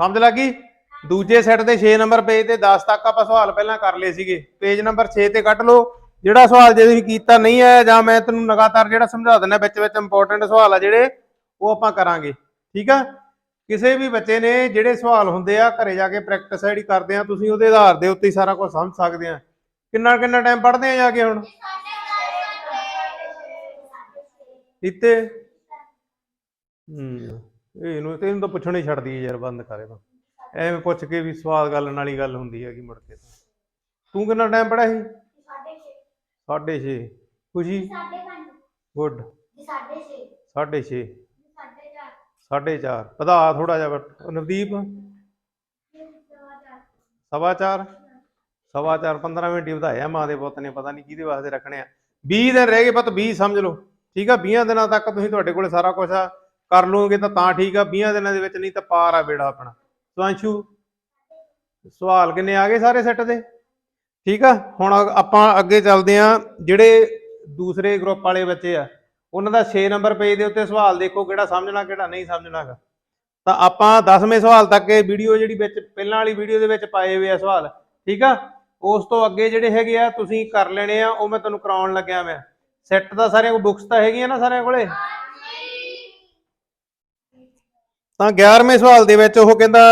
ਸਮਝ ਲੱਗੀ? ਦੂਜੇ ਸੈੱਟ ਦੇ 6 ਨੰਬਰ ਪੇਜ ਤੇ 10 ਤੱਕ ਆਪਾਂ ਸਵਾਲ ਪਹਿਲਾਂ ਕਰ ਲਏ ਸੀਗੇ। ਪੇਜ ਨੰਬਰ 6 ਤੇ ਕੱਢ ਲਓ। ਜਿਹੜਾ ਸਵਾਲ ਜੇ ਤੁਸੀਂ ਕੀਤਾ ਨਹੀਂ ਆਇਆ ਜਾਂ ਮੈਂ ਤੈਨੂੰ ਲਗਾਤਾਰ ਜਿਹੜਾ ਸਮਝਾ ਦਿੰਦਾ ਵਿੱਚ ਵਿੱਚ ਇੰਪੋਰਟੈਂਟ ਸਵਾਲ ਆ ਜਿਹੜੇ, ਉਹ ਆਪਾਂ ਕਰਾਂਗੇ। ਠੀਕ ਆ? ਕਿਸੇ ਵੀ ਬੱਚੇ ਨੇ ਜਿਹੜੇ ਸਵਾਲ ਹੁੰਦੇ ਆ, ਘਰੇ ਜਾ ਕੇ ਪ੍ਰੈਕਟਿਸ ਜਿਹੜੀ ਕਰਦੇ ਆ, ਤੁਸੀਂ ਉਹਦੇ ਆਧਾਰ ਦੇ ਉੱਤੇ ਹੀ ਸਾਰਾ ਕੁਝ ਸਮਝ ਸਕਦੇ ਆ। ਕਿੰਨਾ ਕਿੰਨਾ ਟਾਈਮ ਪੜ੍ਹਦੇ ਆ ਜਾ ਕੇ ਹੁਣ? ਇੱਥੇ? ਹੂੰ। ਇਹਨੂੰ ਤੇ ਇਹਨੂੰ ਤਾਂ ਪੁੱਛਣਾ ਹੀ ਛੱਡਦੀ ਹੈ ਯਾਰ ਬੰਦ ਕਰੇ ਤਾਂ ਐਵੇਂ ਪੁੱਛ ਕੇ ਵੀ ਸਵਾਦ ਗੱਲ ਨਾਲ ਹੀ ਗੱਲ ਹੁੰਦੀ ਹੈਗੀ ਮੁੜ ਕੇ ਤਾਂ। ਤੂੰ ਕਿੰਨਾ ਟਾਈਮ ਪੜਿਆ ਸੀ? 6:30 ਖੁਸ਼ੀ? ਗੁੱਡ। 6:30 4:30 ਵਧਾ ਥੋੜਾ ਜਿਹਾ ਬਟ ਨਵਦੀਪ? ਸਵਾ ਚਾਰ? ਸਵਾ ਚਾਰ 15 ਮਿੰਟ ਹੀ ਵਧਾਇਆ ਮਾਂ ਦੇ ਪੁੱਤ ਨੇ ਪਤਾ ਨਹੀਂ ਕਿਹਦੇ ਵਾਸਤੇ ਰੱਖਣੇ ਆ। 20 ਦਿਨ ਰਹਿ ਗਏ ਪੁੱਤ 20 ਸਮਝ ਲਓ। ਠੀਕ ਆ 20 ਦਿਨਾਂ ਤੱਕ ਤੁਸੀਂ ਤੁਹਾਡੇ ਕੋਲੇ ਸਾਰਾ ਕੁਝ ਆ। ਕਰ ਲਓਗੇ ਤਾਂ ਤਾਂ ਠੀਕ ਆ 20 ਦਿਨਾਂ ਦੇ ਵਿੱਚ ਨਹੀਂ ਤਾਂ ਪਾਰ ਆ ਬੇੜਾ ਆਪਣਾ। ਸੁਆਂਸ਼ੂ ਸਵਾਲ ਕਿੰਨੇ ਆ ਗਏ ਸਾਰੇ ਸੈੱਟ ਦੇ? ਠੀਕ ਆ, ਹੁਣ ਆਪਾਂ ਅੱਗੇ ਚੱਲਦੇ ਆ, ਜਿਹੜੇ ਦੂਸਰੇ ਗਰੁੱਪ ਵਾਲੇ ਬੱਚੇ ਆ, ਉਹਨਾਂ ਦਾ 6 ਨੰਬਰ ਪੇਜ ਦੇ ਉੱਤੇ ਸਵਾਲ ਦੇਖੋ ਕਿਹੜਾ ਸਮਝਣਾ, ਕਿਹੜਾ ਨਹੀਂ ਸਮਝਣਾਗਾ ਤਾਂ ਆਪਾਂ 10ਵੇਂ ਸਵਾਲ ਤੱਕ ਇਹ ਵੀਡੀਓ ਜਿਹੜੀ ਵਿੱਚ, ਪਹਿਲਾਂ ਵਾਲੀ ਵੀਡੀਓ ਦੇ ਵਿੱਚ ਪਾਏ ਹੋਏ ਆ ਸਵਾਲ, ਠੀਕ ਆ? ਉਸ ਤੋਂ ਅੱਗੇ ਜਿਹੜੇ ਹੈਗੇ ਆ, ਤੁਸੀਂ ਕਰ ਲੈਣੇ ਆ, ਉਹ ਮੈਂ ਤੁਹਾਨੂੰ ਕਰਾਉਣ ਲੱਗਿਆ ਮੈਂ। ਸੈੱਟ ਦਾ ਸਾਰਿਆਂ ਕੋਲ ਬੁੱਕਸ ਤਾਂ ਹੈਗੀਆਂ ਨਾ ਸਾਰਿਆਂ ਕੋਲੇ? ਤਾਂ 11ਵੇਂ ਸਵਾਲ ਦੇ ਵਿੱਚ ਉਹ ਕਹਿੰਦਾ,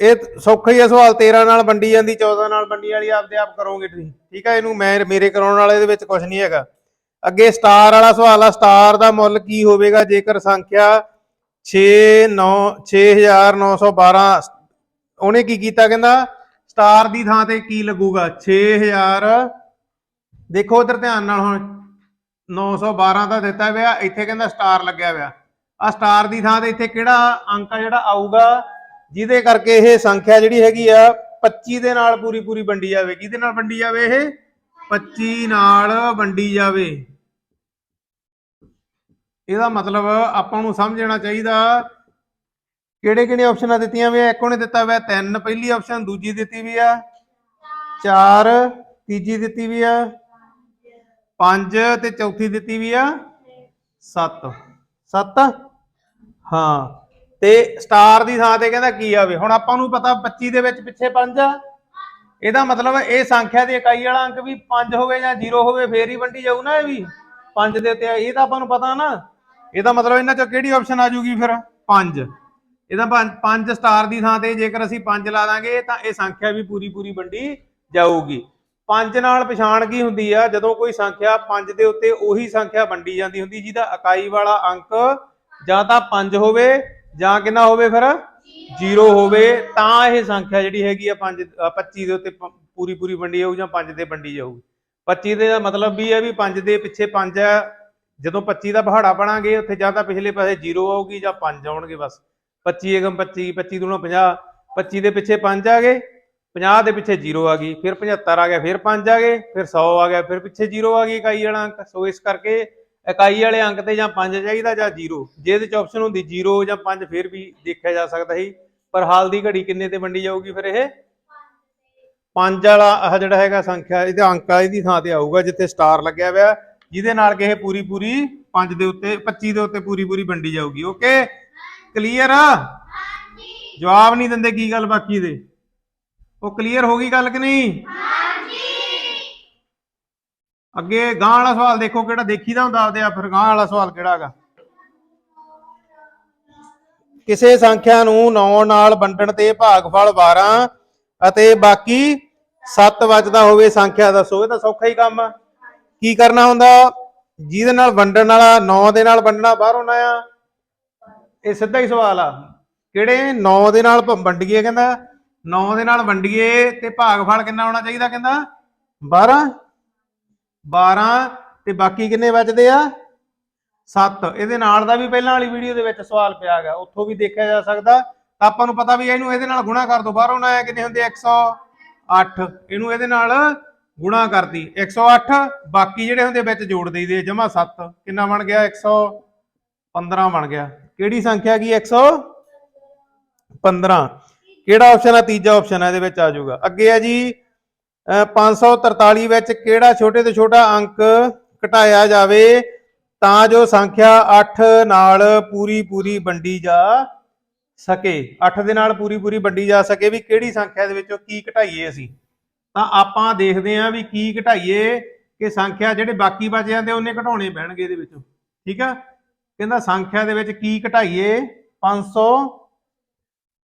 ਇਹ ਸੌਖਾ ਹੀ ਹੈ ਸਵਾਲ 13 ਨਾਲ ਵੰਡੀ ਜਾਂਦੀ 14 ਨਾਲ ਵੰਡੀ ਵਾਲੀ ਆਪਦੇ ਆਪ ਕਰੋਗੇ ਤੁਸੀਂ। ਠੀਕ ਹੈ ਇਹਨੂੰ ਮੈਂ, ਮੇਰੇ ਕਰਾਉਣ ਵਾਲੇ ਦੇ ਵਿੱਚ ਕੁਝ ਨਹੀਂ ਹੈਗਾ। ਅੱਗੇ ਸਟਾਰ ਵਾਲਾ ਸਵਾਲ ਆ, ਸਟਾਰ ਦਾ ਮੁੱਲ ਕੀ ਹੋਵੇਗਾ? ਜੇਕਰ ਸੰਖਿਆ 6 9 6912 ਉਹਨੇ ਕੀ ਕੀਤਾ ਕਹਿੰਦਾ? ਸਟਾਰ ਦੀ ਥਾਂ ਤੇ ਕੀ ਲੱਗੂਗਾ? 6000 ਦੇਖੋ ਉਧਰ ਧਿਆਨ ਨਾਲ ਹੁਣ 912 ਦਾ ਦਿੱਤਾ ਹੋਇਆ ਇੱਥੇ ਕਹਿੰਦਾ ਸਟਾਰ ਲੱਗਿਆ ਹੋਇਆ ਆ ਸਟਾਰ ਦੀ ਥਾਂ ਤੇ ਇੱਥੇ ਕਿਹੜਾ ਅੰਕ ਆ ਜਿਹੜਾ ਆਊਗਾ? ਜਿਹਦੇ ਕਰਕੇ ਇਹ ਸੰਖਿਆ ਜਿਹੜੀ ਹੈਗੀ ਆ 25 ਦੇ ਨਾਲ ਪੂਰੀ ਪੂਰੀ ਵੰਡੀ ਜਾਵੇ। ਕਿਹਦੇ ਨਾਲ ਵੰਡੀ ਜਾਵੇ ਇਹ? 25 ਨਾਲ ਵੰਡੀ ਜਾਵੇ। ਇਹਦਾ ਮਤਲਬ ਆਪਾਂ ਨੂੰ ਸਮਝਣਾ ਚਾਹੀਦਾ, ਕਿਹੜੇ ਕਿਹੜੇ ਆਪਸ਼ਨਾਂ ਦਿੱਤੀਆਂ ਵੀ ਇੱਕ ਉਹਨੇ ਦਿੱਤਾ ਹੋਇਆ 3 ਪਹਿਲੀ ਆਪਸ਼ਨ ਦੂਜੀ ਦਿੱਤੀ ਵੀ ਆ 4 ਤੀਜੀ ਦਿੱਤੀ ਵੀ ਆ 5 ਤੇ ਚੌਥੀ ਦਿੱਤੀ ਵੀ ਆ 7 7 ਹਾਂ, ਤੇ ਸਟਾਰ ਦੀ ਥਾਂ ਤੇ ਕਹਿੰਦਾ ਕੀ ਆਵੇ? ਹੁਣ ਆਪਾਂ ਨੂੰ ਪਤਾ 25 ਦੇ ਵਿੱਚ ਪਿੱਛੇ 5 ਆ। ਇਹਦਾ ਮਤਲਬ ਇਹ ਸੰਖਿਆ ਦੀ ਇਕਾਈ ਵਾਲਾ ਅੰਕ ਵੀ 5 ਹੋਵੇ ਜਾਂ 0 ਹੋਵੇ, ਫੇਰ ਹੀ ਵੰਡੀ ਜਾਊ ਨਾ ਇਹ ਵੀ। 5 ਦੇ ਉੱਤੇ ਇਹ ਤਾਂ ਆਪਾਂ ਨੂੰ ਪਤਾ ਨਾ। ਇਹਦਾ ਮਤਲਬ ਇਹਨਾਂ ਚੋਂ ਕਿਹੜੀ ਆਪਸ਼ਨ ਆ ਜੂਗੀ ਫਿਰ? 5 ਇਹਦਾ 5 ਸਟਾਰ ਦੀ ਥਾਂ ਤੇ ਜੇਕਰ ਅਸੀਂ 5 ਲਾ ਦਾਂਗੇ, ਤਾਂ ਇਹ ਸੰਖਿਆ ਵੀ ਪੂਰੀ ਪੂਰੀ ਵੰਡੀ ਜਾਊਗੀ। 5 ਨਾਲ ਪਛਾਣ ਕੀ ਹੁੰਦੀ ਆ? ਜਦੋਂ ਕੋਈ ਸੰਖਿਆ 5 ਦੇ ਉੱਤੇ ਉਹੀ ਸੰਖਿਆ ਵੰਡੀ ਜਾਂਦੀ ਹੁੰਦੀ, ਜਿਹਦਾ ਇਕਾਈ ਵਾਲਾ ਅੰਕ ਜਾਂ ਤਾਂ 5 ਹੋਵੇ ਜਾਂ ਕਿੰਨਾ ਹੋਵੇ ਫਿਰ? 0 ਹੋਵੇ। ਤਾਂ ਇਹ ਸੰਖਿਆ ਜਿਹੜੀ ਹੈਗੀ ਆ 5 25 ਦੇ ਉੱਤੇ ਪੂਰੀ ਪੂਰੀ ਵੰਡੀ ਜਾਊ ਜਾਂ 5 ਤੇ ਵੰਡੀ ਜਾਊਗੀ 25 ਦੇ ਦਾ ਮਤਲਬ ਵੀ ਹੈ ਵੀ 5 ਦੇ ਪਿੱਛੇ 5 ਹੈ ਜਦੋਂ 25 ਦਾ ਪਹਾੜਾ ਬਣਾਂਗੇ, ਉੱਥੇ ਜਾਂ ਤਾਂ ਪਿਛਲੇ ਪਾਸੇ 0 ਆਊਗੀ ਜਾਂ 5 ਆਉਣਗੇ ਬਸ। 25 ਏਕਮ 25 25 ਦੂਣਾ 50 25 ਦੇ ਪਿੱਛੇ 5 ਆ ਗਏ 50 ਦੇ ਪਿੱਛੇ 0 ਆ ਗਈ, ਫਿਰ 75 ਆ ਗਿਆ, ਫਿਰ 5 ਆ ਗਏ, ਫਿਰ 100 ਆ ਗਿਆ, ਫਿਰ ਪਿੱਛੇ 0 ਆ ਗਈ ਇਕਾਈ ਵਾਲਾ ਅੰਕ। ਸੋ ਇਸ ਕਰਕੇ ਇਕਾਈ ਵਾਲੇ ਅੰਕ ਤੇ ਜਾਂ 5 ਚਾਹੀਦਾ ਜਾਂ 0 ਜੇ ਇਹਦੇ ਚ ਆਪਸ਼ਨ ਹੁੰਦੀ 0 ਜਾਂ 5 ਫਿਰ ਵੀ ਦੇਖਿਆ ਜਾ ਸਕਦਾ ਸੀ। ਪਰ ਹਾਲ ਦੀ ਘੜੀ ਕਿੰਨੇ ਤੇ ਵੰਡੀ ਜਾਊਗੀ ਫਿਰ ਇਹ? 5 ਵਾਲਾ ਆਹ ਜਿਹੜਾ ਹੈਗਾ ਸੰਖਿਆ ਇਹਦਾ ਅੰਕ ਆ ਇਹਦੀ ਥਾਂ ਤੇ ਆਊਗਾ ਜਿੱਥੇ ਸਟਾਰ ਲੱਗਿਆ ਹੋਇਆ। ਜਿਹਦੇ ਨਾਲ ਕਿ ਇਹ ਪੂਰੀ ਪੂਰੀ 5 ਦੇ ਉੱਤੇ 25 ਦੇ ਉੱਤੇ ਪੂਰੀ ਪੂਰੀ ਵੰਡੀ ਜਾਊਗੀ। ਓਕੇ ਕਲੀਅਰ ਆ ਜਵਾਬ ਨਹੀਂ ਦਿੰਦੇ ਕੀ ਗੱਲ ਬਾਕੀ ਦੇ? ਉਹ ਕਲੀਅਰ ਹੋ ਗਈ ਗੱਲ ਕਿ ਨਹੀਂ? ਅੱਗੇ ਗਾਂ ਵਾਲਾ ਸਵਾਲ ਦੇਖੋ ਕਿਹੜਾ ਦੇਖੀਦਾ ਹੁੰਦਾ ਆਪਦੇ ਆ ਫਿਰ ਗਾਂ ਵਾਲਾ ਸਵਾਲ ਕਿਹੜਾ ਹੈਗਾ ਕਿਸੇ ਸੰਖਿਆ ਨੂੰ 9 ਨਾਲ ਵੰਡਣ ਤੇ ਭਾਗਫਲ 12 ਅਤੇ ਬਾਕੀ 7 ਵੱਜਦਾ ਹੋਵੇ ਸੰਖਿਆ ਦੱਸੋ, ਇਹ ਤਾਂ ਸੌਖਾ ਹੀ ਕੰਮ ਆ। ਕੀ ਕਰਨਾ ਹੁੰਦਾ? ਜਿਹਦੇ ਨਾਲ ਵੰਡਣ ਵਾਲਾ 9 ਦੇ ਨਾਲ ਵੰਡਣਾ ਬਾਹਰ ਆਉਣਾ ਆ। ਇਹ ਸਿੱਧਾ ਹੀ ਸਵਾਲ ਆ। ਕਿਹੜੇ? 9 ਦੇ ਨਾਲ ਵੰਡੀਏ ਕਹਿੰਦਾ। 9 ਦੇ ਨਾਲ ਵੰਡੀਏ ਤੇ ਭਾਗਫਲ ਕਿੰਨਾ ਹੋਣਾ ਚਾਹੀਦਾ ਕਹਿੰਦਾ? 12 12 ਤੇ ਬਾਕੀ ਕਿੰਨੇ ਬਚਦੇ ਆ? 7 ਇਹਦੇ ਨਾਲ ਦਾ ਵੀ ਪਹਿਲਾਂ ਵਾਲੀ ਵੀਡੀਓ ਦੇ ਵਿੱਚ ਸਵਾਲ ਪਿਆ ਹੈਗਾ। ਉੱਥੋਂ ਵੀ ਦੇਖਿਆ ਜਾ ਸਕਦਾ। ਤਾਂ ਆਪਾਂ ਨੂੰ ਪਤਾ ਵੀ ਇਹਨੂੰ ਇਹਦੇ ਨਾਲ ਗੁਣਾ ਕਰ ਦੋ। ਬਾਹਰੋਂ ਨਾ ਆਇਆ ਕਿੰਨੇ ਹੁੰਦੇ 108 ਇਹਨੂੰ ਇਹਦੇ ਨਾਲ ਗੁਣਾ ਕਰਦੀ 108 ਬਾਕੀ ਜਿਹੜੇ ਹੁੰਦੇ ਵਿੱਚ ਜੋੜ ਦੇਈਦੇ ਜਮਾ 7 ਕਿੰਨਾ ਬਣ ਗਿਆ? 115 ਬਣ ਗਿਆ। ਕਿਹੜੀ ਸੰਖਿਆ ਕੀ? 115 ਕਿਹੜਾ ਆਪਸ਼ਨ ਆ? ਤੀਜਾ ਆਪਸ਼ਨ ਆ, ਇਹਦੇ ਵਿੱਚ ਆ ਜਾਊਗਾ। ਅੱਗੇ ਆ ਜੀ। 543 ਵਿੱਚ ਕਿਹੜਾ ਛੋਟੇ ਤੋਂ ਛੋਟਾ ਅੰਕ ਘਟਾਇਆ ਜਾਵੇ? ਤਾਂ ਜੋ ਸੰਖਿਆ 8 ਨਾਲ ਪੂਰੀ ਪੂਰੀ ਵੰਡੀ ਜਾ ਸਕੇ। 8 ਦੇ ਨਾਲ ਪੂਰੀ ਪੂਰੀ ਵੰਡੀ ਜਾ ਸਕੇ ਵੀ ਕਿਹੜੀ ਸੰਖਿਆ ਦੇ ਵਿੱਚੋਂ ਕੀ ਘਟਾਈਏ ਅਸੀਂ? ਤਾਂ ਆਪਾਂ ਦੇਖਦੇ ਹਾਂ ਵੀ ਕੀ ਘਟਾਈਏ ਕਿ ਸੰਖਿਆ ਜਿਹੜੇ ਬਾਕੀ ਬਚ ਜਾਂਦੇ ਉਹਨੇ ਘਟਾਉਣੇ ਪੈਣਗੇ ਇਹਦੇ ਵਿੱਚੋਂ। ਠੀਕ ਆ? ਕਹਿੰਦਾ ਸੰਖਿਆ ਦੇ ਵਿੱਚ ਕੀ ਘਟਾਈਏ? 500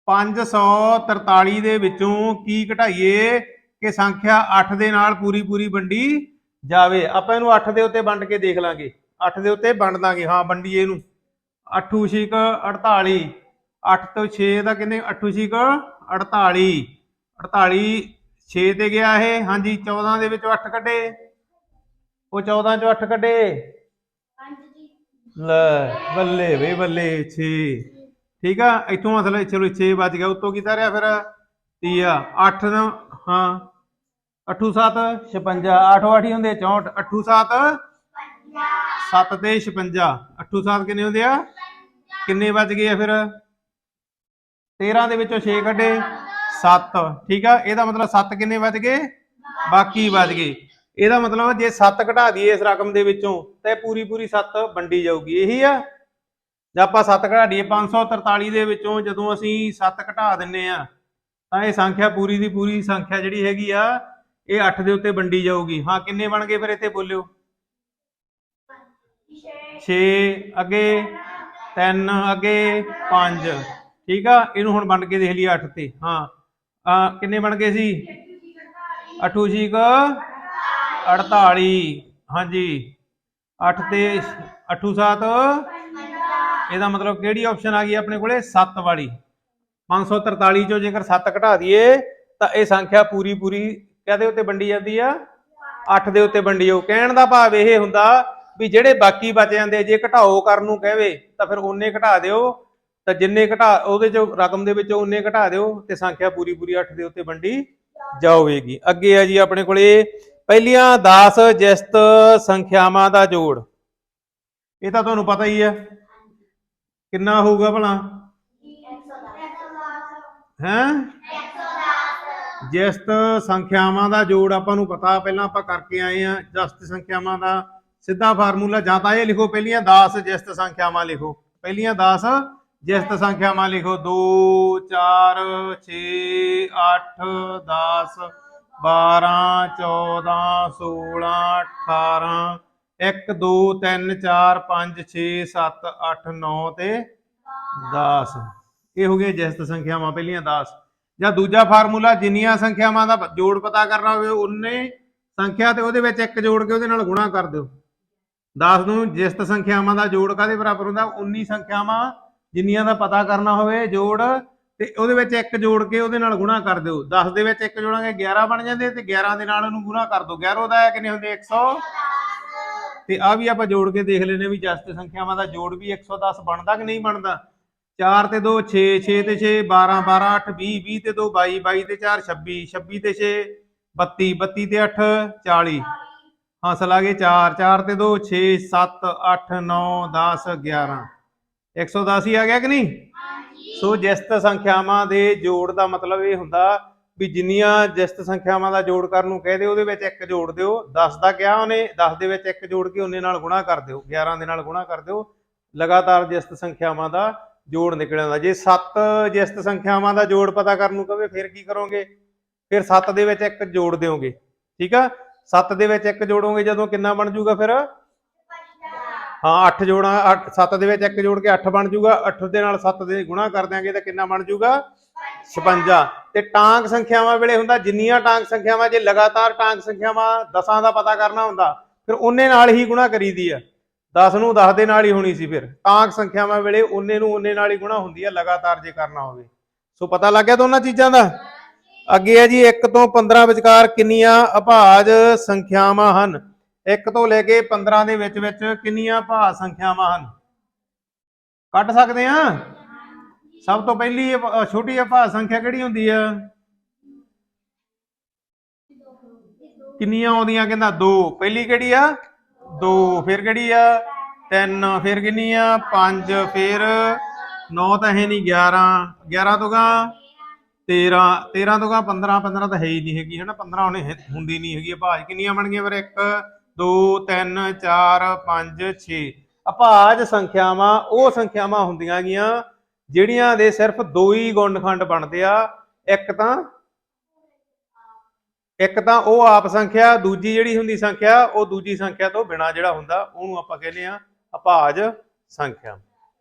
543 ਦੇ ਵਿੱਚੋਂ ਕੀ ਘਟਾਈਏ? ਕਿ ਸੰਖਿਆ 8 ਦੇ ਨਾਲ ਪੂਰੀ ਪੂਰੀ ਵੰਡੀ ਜਾਵੇ। ਆਪਾਂ ਇਹਨੂੰ 8 ਦੇ ਉੱਤੇ ਵੰਡ ਕੇ ਦੇਖ ਲਾਂਗੇ। 8 ਦੇ ਉੱਤੇ ਵੰਡ ਦਾਂਗੇ। ਹਾਂ ਵੰਡੀਏ ਇਹਨੂੰ। 8 ਛਿਕ 48 8 ਤੋਂ 6 ਦਾ ਕਿੰਨੇ? 8 ਛਿਕ 48 48 6 ਤੇ ਗਿਆ ਇਹ। ਹਾਂਜੀ 14 ਦੇ ਵਿੱਚੋਂ 8 ਕੱਢੇ। ਉਹ 14 ਚੋਂ 8 ਕੱਢੇ। ਲੈ, ਬੱਲੇ ਵੇ ਬੱਲੇ 6 ਠੀਕ ਆ? ਇੱਥੋਂ ਮਤਲਬ ਚਲੋ 6 ਵੱਜ ਗਿਆ। ਉੱਤੋਂ ਕੀ ਰਿਹਾ ਫਿਰ? 30 8 ਦਾ ਹਾਂ। 8 7 56 8 8 ਹੀ ਹੁੰਦੇ 64 8 7 7 ਤੇ 56 8 7 ਕਿੰਨੇ ਹੁੰਦੇ ਆ? ਕਿੰਨੇ ਵੱਜ ਗਏ ਆ ਫਿਰ? 13 ਦੇ ਵਿੱਚੋਂ 6 ਕੱਢੇ 7 ਠੀਕ ਆ? ਇਹਦਾ ਮਤਲਬ 7 ਕਿੰਨੇ ਵੱਜ ਗਏ? ਬਾਕੀ ਵੱਜ ਗਏ। ਇਹਦਾ ਮਤਲਬ ਜੇ 7 ਘਟਾ ਦਈਏ ਇਸ ਰਕਮ ਦੇ ਵਿੱਚੋਂ, ਤੇ ਪੂਰੀ ਪੂਰੀ 7 ਵੰਡੀ ਜਾਊਗੀ। ਇਹੀ ਆ? ਜੇ ਆਪਾਂ 7 ਘਟਾ ਦਈਏ 543 ਦੇ ਵਿੱਚੋਂ ਜਦੋਂ ਅਸੀਂ 7 ਘਟਾ ਦਿੰਨੇ ਆ ਤਾਂ ਇਹ ਸੰਖਿਆ ਪੂਰੀ ਦੀ ਪੂਰੀ ਸੰਖਿਆ ਜਿਹੜੀ ਹੈਗੀ ਆ, ਇਹ 8 ਦੇ ਉੱਤੇ ਵੰਡੀ ਜਾਊਗੀ। ਹਾਂ, ਕਿੰਨੇ ਬਣ ਗਏ ਫਿਰ ਇੱਥੇ ਬੋਲਿਓ? 6 ਅੱਗੇ 3 ਅੱਗੇ 5 ਠੀਕ ਆ? ਇਹਨੂੰ ਹੁਣ ਵੰਡ ਕੇ ਦੇਖ ਲਈਏ 8 ਤੇ। ਹਾਂ। ਕਿੰਨੇ ਬਣ ਗਏ ਸੀ? 8 ਜੀ 48 ਹਾਂਜੀ। 8 ਤੇ 8 7 ਇਹਦਾ ਮਤਲਬ ਕਿਹੜੀ ਆਪਸ਼ਨ ਆ ਗਈ ਆਪਣੇ ਕੋਲੇ? 7 ਵਾਲੀ। 543 ਚੋਂ ਜੇਕਰ 7 ਘਟਾ ਦਈਏ, ਤਾਂ ਇਹ ਸੰਖਿਆ ਪੂਰੀ ਪੂਰੀ ਕਾਹਦੇ ਉੱਤੇ ਵੰਡੀ ਜਾਂਦੀ ਆ? 8 ਦੇ ਉੱਤੇ ਵੰਡੀ ਜਾਓ ਕਹਿਣ ਦਾ ਭਾਵ ਇਹ ਹੁੰਦਾ ਵੀ ਜਿਹੜੇ ਬਾਕੀ ਬਚ ਜਾਂਦੇ ਜੇ ਘਟਾਓ ਕਰਨ ਨੂੰ ਕਹਵੇ, ਤਾਂ ਫਿਰ ਉਹਨੇ ਘਟਾ ਦਿਓ। ਤਾਂ ਜਿੰਨੇ ਘਟਾ, ਉਹਦੇ ਚੋਂ ਰਕਮ ਦੇ ਵਿੱਚੋਂ ਉਹਨੇ ਘਟਾ ਦਿਓ ਤੇ ਸੰਖਿਆ ਪੂਰੀ ਪੂਰੀ 8 ਦੇ ਉੱਤੇ ਵੰਡੀ ਜਾਵੇਗੀ। ਅੱਗੇ ਆ ਜੀ ਆਪਣੇ ਕੋਲੇ, ਪਹਿਲੀਆਂ 10 ਜਿਸਤ ਸੰਖਿਆਵਾਂ ਦਾ ਜੋੜ। ਇਹ ਤਾਂ ਤੁਹਾਨੂੰ ਪਤਾ ਹੀ ਹੈ ਕਿੰਨਾ ਹੋਊਗਾ ਭਲਾ? ਹੈ? ਜਿਸਤ ਸੰਖਿਆਵਾਂ ਦਾ ਜੋੜ ਆਪਾਂ ਨੂੰ ਪਤਾ, ਪਹਿਲਾਂ ਆਪਾਂ ਕਰਕੇ ਆਏ ਆ ਜਸਤ ਸੰਖਿਆਵਾਂ ਦਾ ਸਿੱਧਾ ਫਾਰਮੂਲਾ ਜਾਂ ਤਾਂ ਇਹ ਲਿਖੋ, ਪਹਿਲੀਆਂ 10 ਜਿਸਤ ਸੰਖਿਆਵਾਂ ਲਿਖੋ। ਪਹਿਲੀਆਂ 10 ਜਿਸਤ ਸੰਖਿਆਵਾਂ ਲਿਖੋ। 2 4 6 8 10 12 14 16 18 1 2 3 4 5 6 7 8 9 ਤੇ 10 ਇਹ ਹੋ ਗਈਆਂ ਜਿਸਤ ਸੰਖਿਆਵਾਂ ਪਹਿਲੀਆਂ 10 ਜਾਂ ਦੂਜਾ ਫਾਰਮੂਲਾ, ਜਿੰਨੀਆਂ ਸੰਖਿਆਵਾਂ ਦਾ ਜੋੜ ਪਤਾ ਕਰਨਾ ਹੋਵੇ ਉਨੇ ਸੰਖਿਆ ਤੇ ਉਹਦੇ ਵਿੱਚ ਇੱਕ ਜੋੜ ਕੇ ਉਹਦੇ ਨਾਲ ਗੁਣਾ ਕਰ ਦਿਓ। 10 ਨੂੰ ਜਿਸਤ ਸੰਖਿਆਵਾਂ ਦਾ ਜੋੜ ਕਾਦੇ ਬਰਾਬਰ ਹੁੰਦਾ? 19 ਸੰਖਿਆਵਾਂ ਜਿੰਨੀਆਂ ਦਾ ਪਤਾ ਕਰਨਾ ਹੋਵੇ, ਜੋੜ, ਤੇ ਉਹਦੇ ਵਿੱਚ ਇੱਕ ਜੋੜ ਕੇ ਉਹਦੇ ਨਾਲ ਗੁਣਾ ਕਰ ਦਿਓ। 10 ਦੇ ਵਿੱਚ ਇੱਕ ਜੋੜਾਂਗੇ 11 ਬਣ ਜਾਂਦੇ, ਤੇ 11 ਦੇ ਨਾਲ ਉਹਨੂੰ ਗੁਣਾ ਕਰ ਦਿਓ। 11 ਦਾ ਕਿੰਨੇ ਹੁੰਦੇ? 100 ਤੇ ਆ ਵੀ ਆਪਾਂ ਜੋੜ ਕੇ ਦੇਖ ਲੈਨੇ ਵੀ ਜਸਤ ਸੰਖਿਆਵਾਂ ਦਾ ਜੋੜ ਵੀ 110 ਬਣਦਾ ਕਿ ਨਹੀਂ ਬਣਦਾ? 4 ਤੇ 2 6 6 ਤੇ 6 12 12 8 20 20 ਤੇ 2 22 22 ਤੇ 4 26 26 ਤੇ 6 32 32 ਤੇ 8 40 ਹਾਸਲ ਆ ਗਏ 4 4 ਤੇ 2 6 7 8 9 10 11 110 ਹੀ ਆ ਗਿਆ ਕਿ ਨਹੀਂ? ਸੋ ਜਿਸਤ ਸੰਖਿਆਵਾਂ ਦੇ ਜੋੜ ਦਾ ਮਤਲਬ ਇਹ ਹੁੰਦਾ ਵੀ ਜਿੰਨੀਆਂ ਜਿਸਤ ਸੰਖਿਆਵਾਂ ਦਾ ਜੋੜ ਕਰਨ ਨੂੰ ਕਹਦੇ ਉਹਦੇ ਵਿੱਚ ਇੱਕ ਜੋੜ ਦਿਓ। 10 ਦਾ ਕਿਹਾ ਉਹਨੇ 10 ਦੇ ਵਿੱਚ ਇੱਕ ਜੋੜ ਕੇ ਉਹਨੇ ਨਾਲ ਗੁਣਾ ਕਰ ਦਿਓ। 11 ਦੇ ਨਾਲ ਗੁਣਾ ਕਰ ਦਿਓ। ਲਗਾਤਾਰ ਜਿਸਤ ਸੰਖਿਆਵਾਂ ਦਾ ਜੋੜ ਨਿਕਲ ਆਉਂਦਾ ਜੇ 7 ਜਿਸਤ ਸੰਖਿਆਵਾਂ ਦਾ ਜੋੜ ਪਤਾ ਕਰਨ ਨੂੰ ਕਹਵੇ ਫਿਰ ਕੀ ਕਰੋਗੇ? ਫਿਰ 7 ਦੇ ਵਿੱਚ ਇੱਕ ਜੋੜ ਦਿਓਗੇ। ਠੀਕ ਆ? 7 ਦੇ ਵਿੱਚ ਇੱਕ ਜੋੜੋਗੇ, ਜਦੋਂ ਕਿੰਨਾ ਬਣ ਜਾਊਗਾ ਫਿਰ? ਹਾਂ 8 ਜੋੜਾਂ 8 7 ਦੇ ਵਿੱਚ ਇੱਕ ਜੋੜ ਕੇ 8 ਬਣ ਜਾਊਗਾ 8 ਦੇ ਨਾਲ 7 ਦੇ ਗੁਣਾ ਕਰ ਦਿਆਂਗੇ ਤਾਂ ਕਿੰਨਾ ਬਣ ਜਾਊਗਾ 56 ਤੇ ਟਾਂਕ ਸੰਖਿਆਵਾਂ ਵੇਲੇ ਹੁੰਦਾ, ਜਿੰਨੀਆਂ ਟਾਂਗ ਸੰਖਿਆਵਾਂ, ਜੇ ਲਗਾਤਾਰ ਟਾਂਗ ਸੰਖਿਆਵਾਂ ਦਸਾਂ ਦਾ ਪਤਾ ਕਰਨਾ ਹੁੰਦਾ, ਫਿਰ ਉਹਨੇ ਨਾਲ ਹੀ ਗੁਣਾ ਕਰੀਦੀ ਆ। 10 ਨੂੰ 10 ਦੇ ਨਾਲ ਹੀ ਹੋਣੀ ਸੀ ਫਿਰ। ਤਾਂ ਸੰਖਿਆਵਾਂ ਵੇਲੇ ਉਹਨੇ ਨੂੰ ਉਹਨੇ ਨਾਲ ਹੀ ਗੁਣਾ ਹੁੰਦੀ ਹੈ ਲਗਾਤਾਰ ਜੇ ਕਰਨਾ ਹੋਵੇ। ਸੋ ਪਤਾ ਲੱਗ ਗਿਆ ਦੋਨਾਂ ਚੀਜ਼ਾਂ ਦਾ? ਅੱਗੇ ਹੈ ਜੀ 1 ਤੋਂ 15 ਵਿਚਕਾਰ ਕਿੰਨੀਆਂ ਅਭਾਜ ਸੰਖਿਆਵਾਂ ਹਨ? 1 ਤੋਂ ਲੈ ਕੇ 15 ਦੇ ਵਿੱਚ ਵਿੱਚ ਕਿੰਨੀਆਂ ਭਾਜ ਸੰਖਿਆਵਾਂ ਹਨ? ਕੱਢ ਸਕਦੇ ਆ? ਸਭ ਤੋਂ ਪਹਿਲੀ ਛੋਟੀ ਅਭਾਜ ਸੰਖਿਆ ਕਿਹੜੀ ਹੁੰਦੀ ਆ? ਕਿੰਨੀਆਂ ਆਉਂਦੀਆਂ ਕਹਿੰਦਾ 2 ਪਹਿਲੀ ਕਿਹੜੀ ਆ? 2 ਫਿਰ ਕਿਹੜੀ ਆ? 3 ਫਿਰ ਕਿੰਨੀ ਆ? 5 ਫਿਰ 9 ਤਾਂ ਹੈ ਨਹੀਂ 11 11 ਤੋਂ ਗਾ 13 13 ਤੋਂ ਗਾ 15 15 ਤਾਂ ਹੈ ਹੀ ਨਹੀਂ ਹੈਗੀ, ਹਨਾ? 15 ਉਹਨੇ ਹੁੰਦੀ ਨਹੀਂ ਹੈਗੀ। ਭਾਜ ਕਿੰਨੀਆਂ ਬਣ ਗਈਆਂ ਫਿਰ 1 2 3 4 5 6 ਅਭਾਜ ਸੰਖਿਆਵਾਂ, ਉਹ ਸੰਖਿਆਵਾਂ ਹੁੰਦੀਆਂ ਗੀਆਂ, ਜਿਹੜੀਆਂ ਦੇ ਸਿਰਫ ਦੋ ਹੀ ਗੁਣਨਖੰਡ ਬਣਦੇ ਆ। ਇੱਕ ਤਾਂ ਇੱਕ ਤਾਂ ਉਹ ਆਪ ਸੰਖਿਆ, ਦੂਜੀ ਜਿਹੜੀ ਹੁੰਦੀ ਸੰਖਿਆ, ਉਹ ਦੂਜੀ ਸੰਖਿਆ ਤੋਂ ਬਿਨਾ ਜਿਹੜਾ ਹੁੰਦਾ, ਉਹਨੂੰ ਆਪਾਂ ਕਹਿੰਦੇ ਆ ਅਪਾਜ ਸੰਖਿਆ।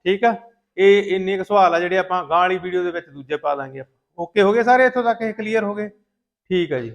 ਠੀਕ ਆ? ਇਹ ਇੰਨੇ ਕੁ ਸਵਾਲ ਆ ਜਿਹੜੇ ਆਪਾਂ ਗਾਂ ਵਾਲੀ ਵੀਡੀਓ ਦੇ ਵਿੱਚ ਦੂਜੇ ਪਾ ਦਾਂਗੇ ਓਕੇ ਹੋ ਗਏ ਸਾਰੇ ਇੱਥੋਂ ਤੱਕ? ਇਹ ਕਲੀਅਰ ਹੋ ਗਏ? ਠੀਕ ਆ ਜੀ।